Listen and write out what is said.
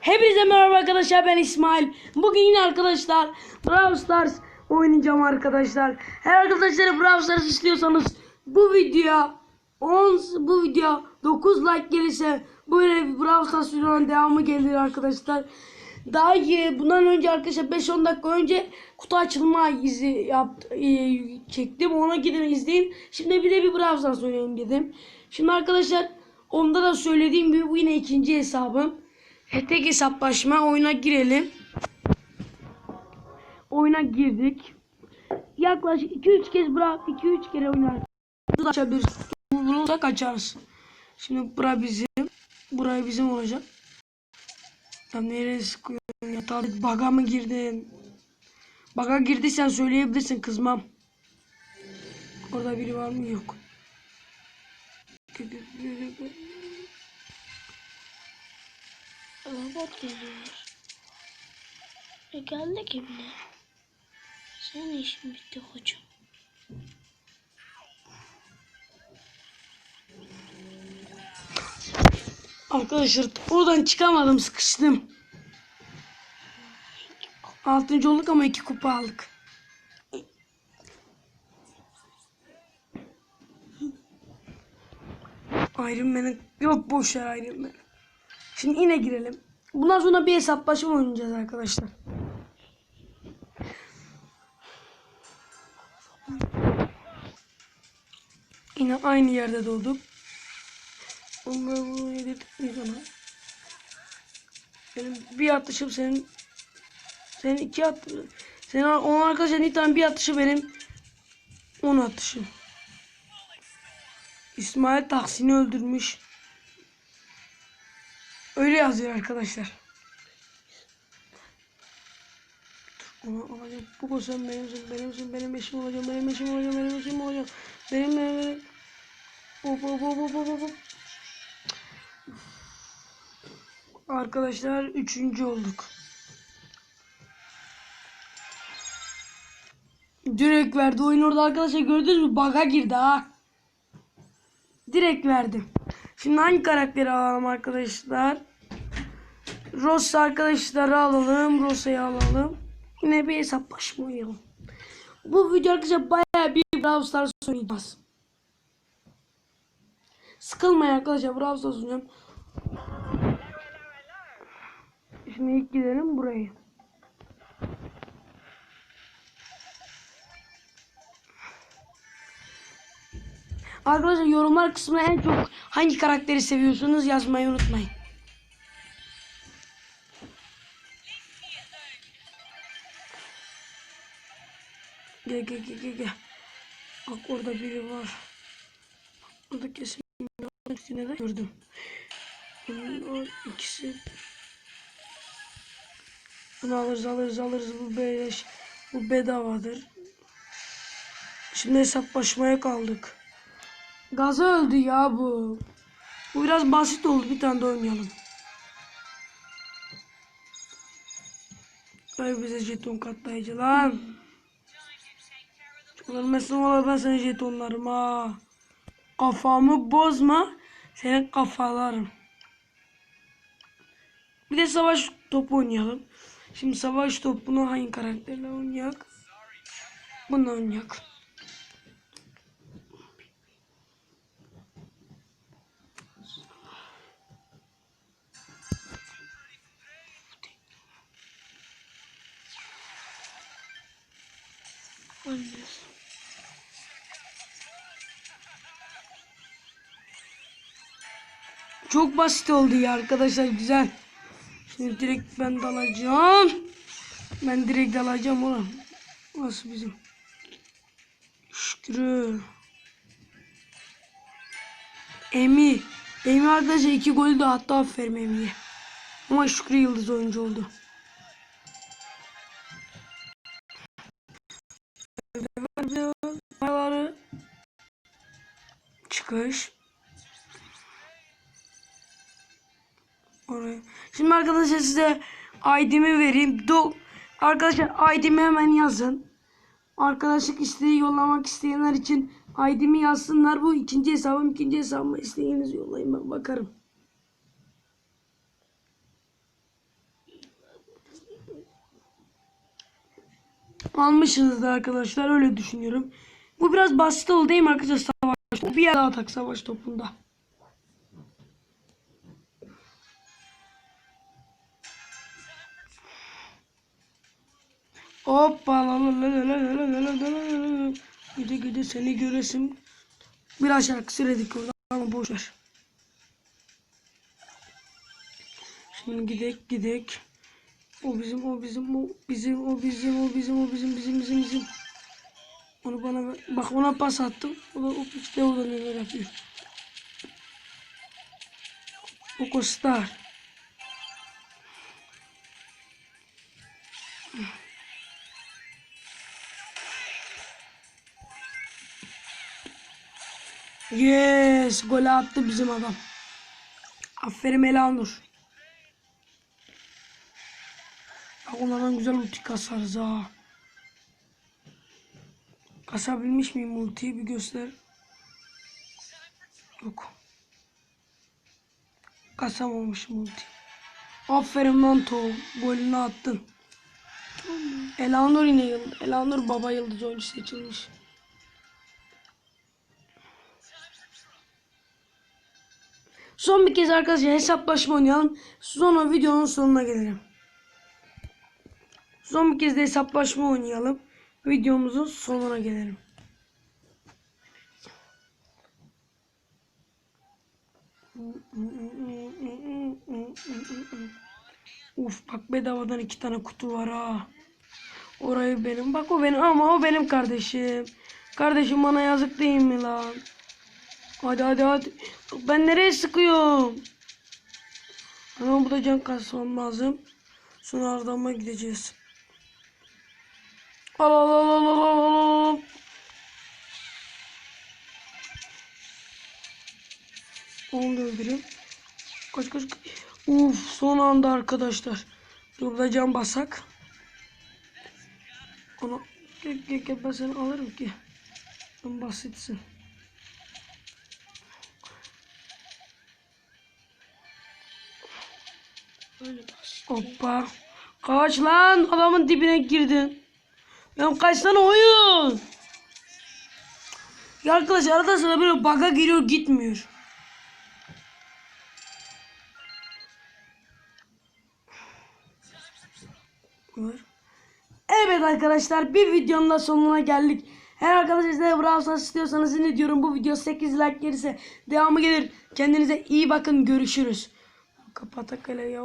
Hepinize merhaba arkadaşlar ben İsmail. Bugün yine arkadaşlar Brawl Stars oynayacağım arkadaşlar. Eğer arkadaşlar Brawl Stars istiyorsanız bu video 10 bu video 9 like gelirse böyle bir Brawl Stars videonun devamı gelir arkadaşlar. Daha iyi bundan önce arkadaşlar 5-10 dakika önce kutu açılma izi yaptı, e, çektim. Ona gidin izleyin. Şimdi bir de bir Brawl Stars oynayayım dedim. Şimdi arkadaşlar onda da söylediğim gibi bu yine ikinci hesabım. Tek hesaplaşma oyuna girelim. Oyuna girdik. Yaklaşık 2-3 kez bırak 2-3 kere oynar. Bunu da açabiliriz. Şimdi bura bizim. Burayı bizim olacak. Ya nereye sıkıyorsun ya? Tabii baga mı girdin? Baga girdiysen söyleyebilirsin kızmam. Orada biri var mı? Yok. Robot geliyor. E geldi gibi. Senin işin bitti hocam. Arkadaşlar oradan çıkamadım sıkıştım. Altıncı olduk ama iki kupa aldık. Iron Man'in yok boş ver Iron Man. Şimdi yine girelim. Bundan sonra bir hesaplaşma oynayacağız arkadaşlar. Yine aynı yerde doğduk. Onları bunu yedirdik mi sana? Benim bir atışım senin senin iki at senin on arkadaşlar bir tane bir atışı benim on atışım. İsmail Tahsin'i öldürmüş. Öyle yazıyor arkadaşlar. Onu alacağım. Bu koşan benimsin, benimsin, benim eşim olacağım, benim eşim olacağım, benim eşim olacağım. Benim, benim, benim. Hop hop hop hop hop hop. Arkadaşlar üçüncü olduk. Direkt verdi. Oyun orada arkadaşlar gördünüz mü? Baga girdi ha. Direkt verdim. Şimdi hangi karakteri alalım arkadaşlar? Rosa arkadaşları alalım. Rosa'yı alalım. Yine bir hesaplaşma oynayalım. Bu video arkadaşlar bayağı bir Brawl Stars oynayacağız. Sıkılmayın arkadaşlar. Brawl Stars oynayacağım. Şimdi ilk gidelim buraya. Arkadaşlar yorumlar kısmına en çok hangi karakteri seviyorsunuz yazmayı unutmayın. Gel gel gel gel gel. Bak orada biri var. Orada kesin üstüne de gördüm. Bunlar ikisi bunu alırız alırız alırız bu beleş bu bedavadır. Şimdi hesaplaşmaya kaldık. Gaza öldü ya bu. Bu biraz basit oldu. Bir tane de oynayalım. Ay bize jeton katlayıcı lan. Ölmesin valla ben senin jetonlarım ha. Kafamı bozma. Senin kafalarım. Bir de savaş topu oynayalım. Şimdi savaş topunu hangi karakterle oynayacak? Bunu oynayacak. Oynuyoruz. Çok basit oldu ya arkadaşlar güzel. Şimdi direkt ben dalacağım. Ben direkt dalacağım oğlum. Nasıl bizim? Şükrü. Emi. Emi arkadaşlar iki gol de hatta aferin Emi'ye. Ama Şükrü yıldız oyuncu oldu. Çıkış. oraya. Şimdi arkadaşlar size ID'mi vereyim. Do arkadaşlar ID'mi hemen yazın. Arkadaşlık isteği yollamak isteyenler için ID'mi yazsınlar. Bu ikinci hesabım. ikinci hesabıma isteğinizi yollayın ben bakarım. Almışsınız da arkadaşlar öyle düşünüyorum. Bu biraz basit oldu değil mi arkadaşlar savaş topu? Bir daha atak savaş topunda. Hoppa la la la la la la la la. Gide gide seni göresim. Biraz şarkı söyledik orada ama boş ver. Şimdi gidek gidek. O bizim o bizim o bizim o bizim o bizim o bizim bizim bizim bizim. Onu bana. Bak ona pas attım. O da o işte orada neler yapıyor. O Kostar. Yes, gol attı bizim adam. Aferin Elanur. Bak onlardan güzel ulti kasarız ha. Kasabilmiş miyim ultiyi bir göster. Yok. Kasamamışım ulti. Aferin lan Tom. Golünü attın. Elanur yine. Elanur baba yıldız oyuncu seçilmiş. Son bir kez arkadaşlar hesaplaşma oynayalım. Sonra videonun sonuna gelelim. Son bir kez de hesaplaşma oynayalım. Videomuzun sonuna gelelim. Uf bak bedavadan iki tane kutu var ha. Orayı benim. Bak o benim ama o benim kardeşim. Kardeşim bana yazık değil mi lan? Hadi hadi hadi. Ben nereye sıkıyorum? Ama burada can kasmam lazım. Sonra ardama gideceğiz. Al al al al al al al. Onu da öldüreyim. Kaç kaç kaç. Uf son anda arkadaşlar. Burada can basak. Onu gel gel gel ben seni alırım ki. Ben basitsin. Böyle bas. Hoppa. Kaç lan adamın dibine girdin. Ya kaç tane oyun. Ya arkadaşlar arada sırada böyle bug'a giriyor gitmiyor. Evet arkadaşlar bir videonun da sonuna geldik. Eğer arkadaşlar size Brawl Stars istiyorsanız ne diyorum bu video 8 like gelirse devamı gelir. Kendinize iyi bakın görüşürüz. Kapatak hele ya.